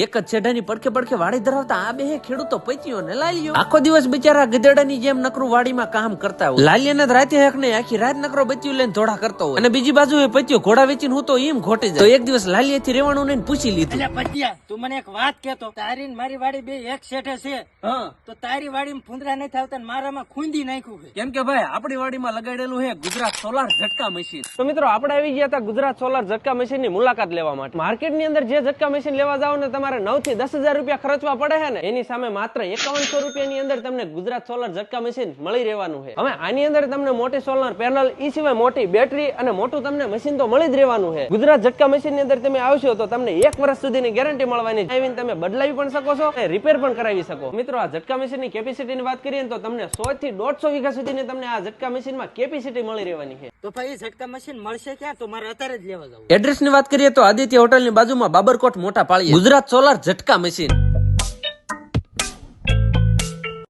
એક જ છેડાની પડખે પડખે વાડી ધરાવતા આ બે ખેડૂતો પૈતીઓ ને લાલિયો. આખો દિવસ બિચારા ગધેડાની જેમ નકરું વાડીમાં કામ કરતા હોય. લાલિયાને રાતે હક ને આખી રાત નકરો બચ્યું લઈને ધોળા કરતો હોય. અને બીજી બાજુ એ પૈતીઓ ઘોડા વેચીને હું તો એમ ઘોટે જાય તો એક દિવસ લાલિયાથી રેવાનું ને પૂછી લીધું. એટલે પતિયા તું મને એક વાત કેતો. તારી મારી વાડી બે એક શેઠે છે. તો તારી વાડીમાં ફૂંદરા નહીં થાવતા ને મારામાં ખૂંદી નાખ્યું છે. કેમ કે ભાઈ આપણી વાડીમાં લગાડેલું છે ગુજરાત સોલાર ઝટકા મશીન. તો મિત્રો આપણે આવી ગયા હતા ગુજરાત સોલાર ઝટકા મશીનની મુલાકાત લેવા માટે. માર્કેટની અંદર જે ઝટકા મશીન લેવા જાવ ને તમારે નવથી દસ હજાર રૂપિયા ખર્ચવા પડે છે ને એની સામે માત્ર એકાવનસો રૂપિયાની અંદર તમને ગુજરાત સોલર ઝટકા મશીન મળી રહેવાનું છે. હવે આની અંદર તમને મોટી સોલર પેનલ ઈ સિવાય મોટી બેટરી અને મોટું તમને મશીન તો મળી જ રહેવાનું છે. ગુજરાત ઝટકા મશીનની અંદર તમે આવશો તો તમને એક વર્ષ સુધીની ગેરંટી મળવાની છે. આવીને તમે બદલાવી પણ શકો છો અને રિપેર પણ કરાવી શકો. મિત્રો આ ઝટકા મશીનની કેપેસિટી ની વાત કરીએ તો તમને સો થી દોઢસો વીઘા સુધીની તમને આ ઝટકા મશીનમાં કેપેસિટી મળી રહેવાની છે. તો ભાઈ ઝટકા મશીન મળશે ક્યાં? તો મારે અત્યારે જ લેવા જવું. એડ્રેસની વાત કરીએ તો આદિત્ય હોટલની બાજુમાં બાબરકોટ મોટા પાળી ગુજરાત સોલાર ઝટકા મશીન.